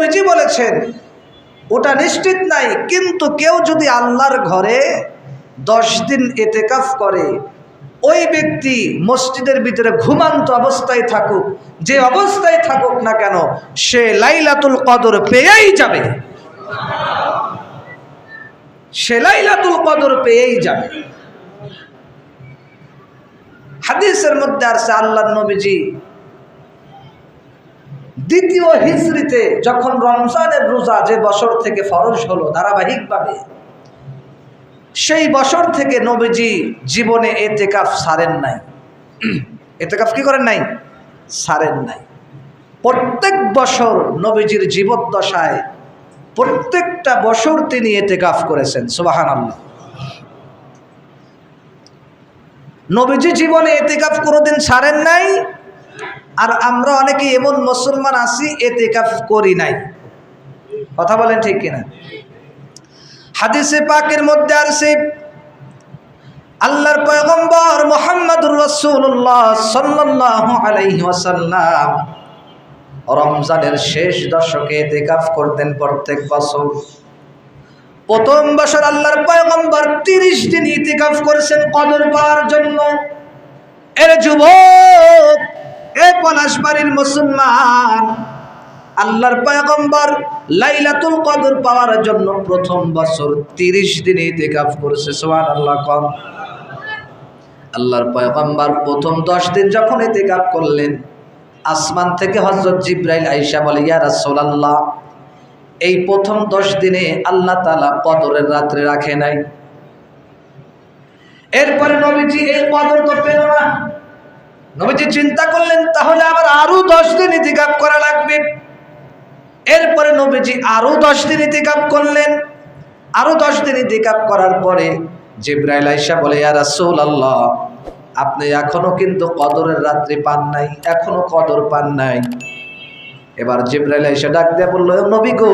নবীজি বলেছেন, ওটা নিশ্চিত নাই, কিন্তু কেউ যদি আল্লাহর ঘরে দশ দিন এতেকাফ করে, ওই ব্যক্তি মসজিদের ভিতরে ঘুমান্ত অবস্থায় থাকুক, যে অবস্থায় থাকুক না কেন, সে লাইলাতুল কদর পেয়েই যাবে। সে লাইলাতুল কদর পেয়েই যাবে। হাদিসের মধ্যে আসছে আল্লাহ নবীজি দ্বিতীয় হিজড়িতে যখন রমজানের রোজা যে বছর থেকে ফরজ হলো ধারাবাহিকভাবে, সেই বছর থেকে নবীজি জীবনে এতেকাফ সারেন নাই। এতেকাফ কি করেন নাই? সারেন নাই। প্রত্যেক বছর নবীজির জীবদ্দশায় প্রত্যেকটা বছর তিনি এতেকাফ করেছেন সুবাহান আল্লাহ নবীজি জীবনে এতেকাফ কোনোদিন সারেন নাই আর আমরা অনেকে এমন মুসলমান আছি, এতেকাফ করি নাই। কথা বলেন ঠিক কিনা? হাদিসে পাকের মধ্যে আসে আল্লাহর পয়গম্বর মোহাম্মদুর রসুল্লাহ সাল্লাল্লাহু আলাইহি রমজানের শেষ দশকে এতেকাফ করতেন প্রত্যেক বছর। প্রথম বছর আল্লাহর পয়গম্বর তিরিশ দিন ইতিকাফ করেছেন কদর পাওয়ার জন্য। এর যুবক এ পলাশবাড়ির মুসলমান, আল্লাহর পয়গম্বর লাইলাতুল কদর পাওয়ার জন্য প্রথম বছর তিরিশ দিন ইতিকাফ করেছে সোহান আল্লাহ কম আল্লাহর পয়গম্বর প্রথম দশ দিন যখন ইতিকাফ করলেন, আসমান থেকে হজরত জিব্রাইল আইসা বলে, ইয়া রাসূলুল্লাহ, এই প্রথম দশ দিনে আল্লাহ তালা কদরের রাত্রে রাখে নাই। এরপরে নবীজি এই কদর তো পেল না। নবীজি চিন্তা করলেন, তাহলে আবার আরও দশ দিন ইতিকাপ করা লাগবে। এরপরে নবীজি আরও দশ দিন ইতিকাপ করলেন। আরও দশ দিন ইতিকাপ করার পরে জিব্রাইল আইসা বলে, ইয়া রাসূলুল্লাহ, আপনি এখনও কিন্তু কদরের রাত্রি পান নাই, এখনও কদর পান নাই। এবার জিব্রাইল এসে ডাক দিয়ে বলল নবী গো,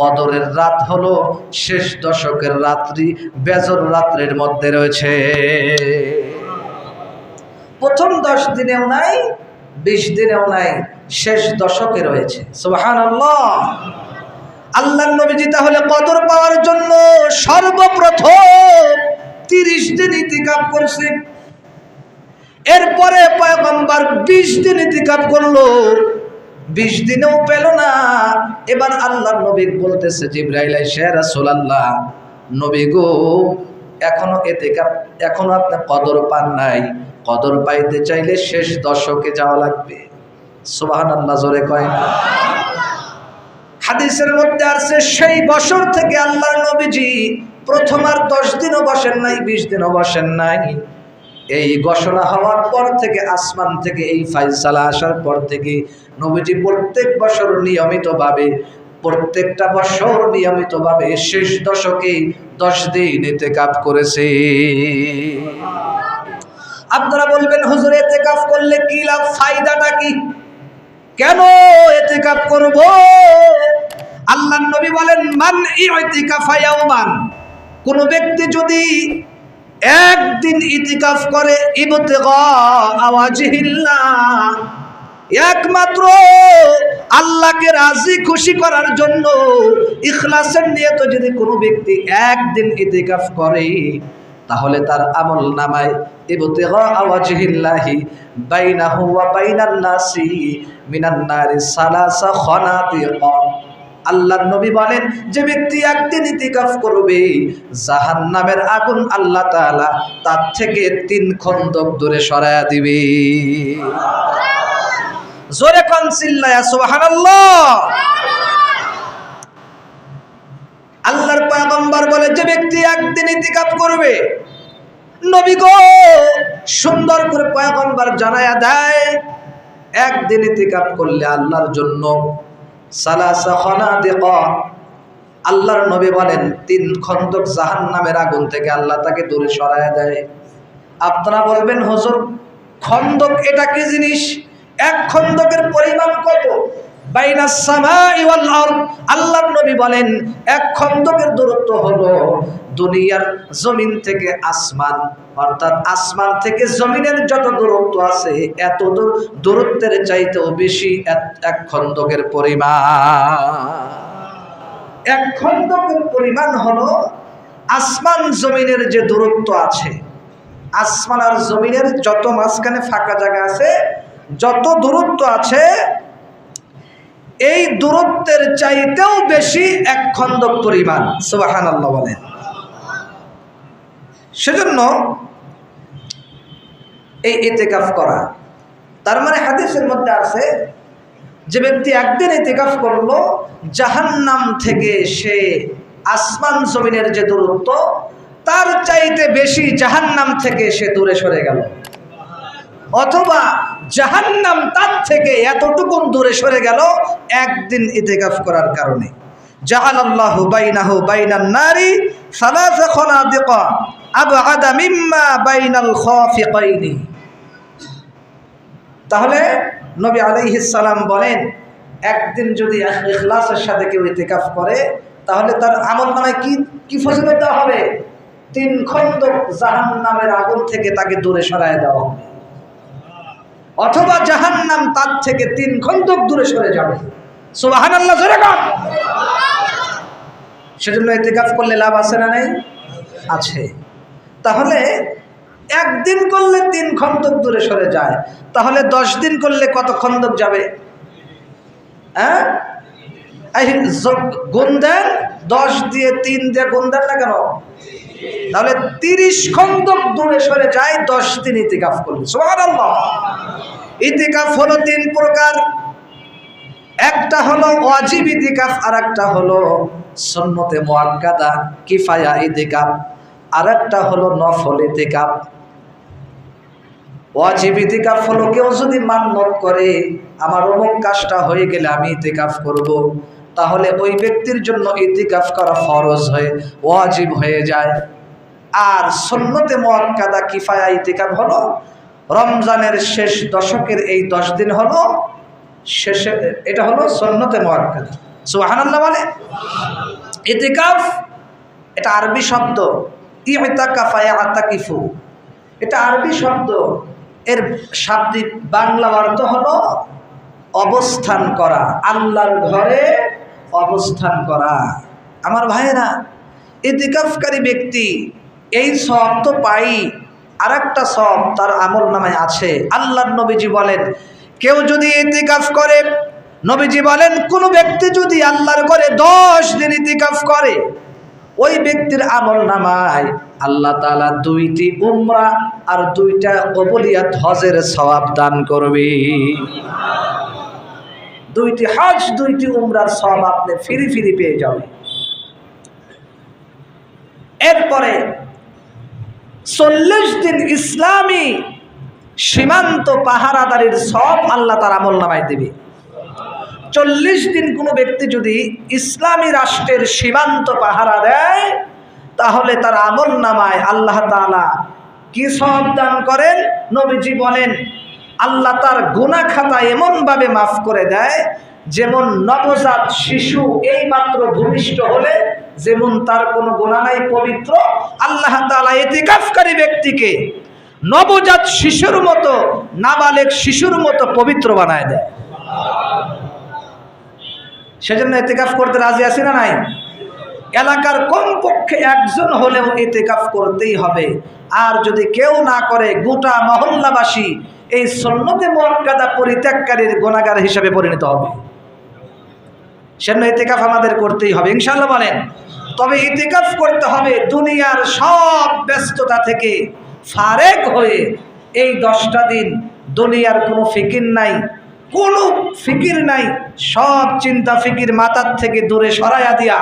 কদরের রাত হলো শেষ দশকের রাত্রি, বেজর রাত্রের মধ্যে রয়েছে। প্রথম দশ দিনেও নাই, বিশ দিনেও নাই, শেষ দশকে রয়েছে। সুবাহান আল্লাহ নবীজি তাহলে কদর পাওয়ার জন্য সর্বপ্রথম তিরিশ দিন ইতিকাপ করছে। এরপরে পয়গম্বর বিশ দিন ইতিকাপ করল। বিশ দিনেও পেল না। এবার আল্লাহ নবী বলতেছে, জিব্রাইল শের রাসূলুল্লাহ, নবী গো, এখনও এতে এখনও আপনি কদর পান নাই। কদর পাইতে চাইলে শেষ দশকে যাওয়া লাগবে। সুবাহান আল্লাহ জোরে কয় হাদিসের মধ্যে আসছে সেই বছর থেকে আল্লাহ নবীজি প্রথম আর দশ দিনও বসেন নাই, বিশ দিনও বসেন নাই। এই ঘোষণা হওয়ার পর থেকে, আসমান থেকে এই ফাইসালা আসার পর থেকে নবীজি প্রত্যেক বছর নিয়মিতভাবে, প্রত্যেকটা বছর নিয়মিতভাবে শেষ দশকে দশ দিন এতে কাপ করেছে। আপনারা বলবেন, হুজুর এতে কাপ করলে কি লাভ? ফায়দাটা কি? কেন এতে কাপ করব? আল্লাহ নবী বলেন, মান ইতিকাফায়াউমান কোন ব্যক্তি যদি একদিন ইতিকাফ করে একমাত্র আল্লাহকে রাজি খুশি করার জন্য, ইখলাসের নিয়ে তো যদি কোনো ব্যক্তি একদিন ইতিকাফ করে তাহলে তার আমল নামায় আল্লাহ নবী বলেন যে ব্যক্তি একদিন ইতিকাফ করবে জাহান নামের আগুন আল্লাহ তাআলা তার থেকে তিন খন্দক দূরে সরায়া দিবে। জোরে কোন চিল্লায়া সুবহানাল্লাহ! আল্লাহর পয়গম্বর বলে, যে ব্যক্তি একদিন ইতিকাফ করবে, নবী গো, সুন্দর করে পয়গম্বর জানায়া দেয়, একদিন ইতিকাফ করলে আল্লাহর জন্য আল্লাহর নবী বলেন, তিন খন্দক জাহান নামের আগুন থেকে আল্লাহ তাকে দূরে সরায় দেয়। আপনারা বলবেন, হজর, খন্দক এটা কি জিনিস? এক খন্দকের পরিমাণ কত? আল্লাহর নবী বলেন, এক খন্দকের দূরত্ব হলো দুনিয়ার জমিন থেকে আসমান। অর্থাৎ আসমান থেকে জমিনের যত দূরত্ব আছে, এত দূর দূরত্বের চাইতেও বেশি এক খন্দকের পরিমাণ। এক খন্দকের পরিমাণ হলো আসমান জমিনের যে দূরত্ব আছে। আসমান আর জমিনের যত মাঝখানে ফাঁকা জায়গা আছে, যত দূরত্ব আছে এই দূরত্বের চাইতেও বেশি এক খন্দক পরিমাণ সুবাহান আল্লাহ বলেন। সেজন্য এই এতেকাফ করা, তার মানে হাদিসের মধ্যে আছে, যে ব্যক্তি একদিন এতেকাফ করল, জাহান্নাম থেকে সে আসমান জমিনের যে দূরত্ব, তার চাইতে বেশি জাহান্নাম থেকে সে দূরে সরে গেল। অথবা জাহান্নাম তার থেকে এতটুকুন দূরে সরে গেল একদিন ইতেকাফ করার কারণে। জাহাল আল্লাহ বাইনাহু বাইনান নারী সালাসা খনাদিকা আবআদা মিম্মা বাইনাল খাফিকাইনি। তাহলে নবী আলাইহিস সালাম বলেন, একদিন যদি ইখলাসের সাথে কেউ ইতিকাফ করে, তাহলে তার আমল নামায় কি কি ফজিলত দেওয়া হবে? তিন খন্ড জাহান্নামের আগুন থেকে তাকে দূরে সরায় দেওয়া হবে। অথবা জাহান্নাম তার থেকে তিন খন্দক দূরে সরে যাবে। সুবাহান আল্লাহ কর সেজন্য ইতিকাফ করলে লাভ আছে না নেই? আছে। তাহলে একদিন করলে তিন খন্দক দূরে সরে যায়। তাহলে দশ দিন করলে কত খন্দক যাবে? হ্যাঁ? গুণ দেন, দশ দিয়ে তিন দিয়ে গুণ দেন না কেন? তাহলে তিরিশ খন্দক দূরে সরে যায়, দশ দিন ইতিকাফ করবে। ইতিকাফ হলো তিন প্রকার। একটা হলো অজীব ইতিকাফ আর একটা হলো সন্নতে মোয়াক্কাদা কিফায়া ইতিকাফ আর একটা হলো নফল ইতিকাফ। ওয়াজিব ইতিকাফ হলো কেউ যদি মান্যত করে, আমার অমুক কাজটা হয়ে গেলে আমি ইতিকাফ করব। তাহলে ওই ব্যক্তির জন্য ইতিকাফ করা ফরজ হয়ে, ওয়াজিব হয়ে যায়। আর সন্নতে মোয়াক্কাদা কিফায়া ইতিকাফ হলো, রমজানের শেষ দশকের এই দশ দিন হলো শেষে, এটা হলো সন্নতে মোয়াক্কাদা। সুবহানাল্লাহ বলে? ইতিকাফ, এটা আরবি শব্দ ইতাকাফায়া আতাকিফু এটা আরবি শব্দ, এর শাব্দিক বাংলা অর্থ হলো অবস্থান করা, আল্লাহর ঘরে অবস্থান করা। আমার ভাইয়েরা, ইতিকাফকারী ব্যক্তি এই সব তো পাই আর একটা সব তার আমল নামায় আছে। আল্লাহর নবীজি বলেন, কেউ যদি ইতিকাফ করে, নবীজি বলেন, কোনো ব্যক্তি যদি আল্লাহর করে দশ দিন ইতিকাফ করে, ওই ব্যক্তির আমল নামায় আল্লাহ তালা দুইটি উমরা আর দুইটা কবলিয়াত হজের সওয়াব দান করবে। দুইটি হজ, দুইটি উমরার সব আপনি ফিরি ফিরি পেয়ে যাবেন এরপরে চল্লিশ দিন ইসলামী সীমান্ত পাহারাদারির সব আল্লাহ তার আমল নামায় দেবে। চল্লিশ দিন কোনো ব্যক্তি যদি ইসলামী রাষ্ট্রের সীমান্ত পাহারা দেয়, তাহলে তার আমল নামায় আল্লাহ তালা কি সব দান করেন? নবীজি বলেন, আল্লাহ তার গুনা খাতা এমনভাবে মাফ করে দেয়, যেমন নবজাত শিশু এই মাত্র ভূমিষ্ঠ হলে যেমন তার কোনো গুণা নাই, পবিত্র, আল্লাহ তালা এতিকাফকারী ব্যক্তিকে নবজাত শিশুর মতো, নাবালেক শিশুর মতো পবিত্র বানায় দেয়। সেজন্য এতেকাফ করতে রাজি আছি না নাই? এলাকার কমপক্ষে একজন হলেও এতেকাফ করতেই হবে। আর যদি কেউ না করে, গোটা মহল্লাবাসী এই সন্ন্যতে মর্যাদা পরিত্যাগকারীর গোনাগার হিসাবে পরিণত হবে। সেজন্য এতেকাফ আমাদের করতেই হবে। ইনশাল্লাহ বলেন, তবে ইতিকাফ করতে হবে দুনিয়ার সব ব্যস্ততা থেকে ফারেক হয়ে। এই দশটা দিন দুনিয়ার কোনো ফিকির নাই, কোনো ফিকির নাই, সব চিন্তা ফিকির মাথার থেকে দূরে সরাইয়া দিয়া।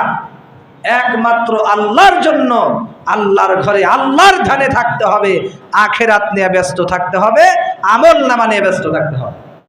একমাত্র আল্লাহর জন্য আল্লাহর ঘরে আল্লাহর ধানে থাকতে হবে, আখেরাত নিয়ে ব্যস্ত থাকতে হবে, আমল নামা নিয়ে ব্যস্ত থাকতে হবে।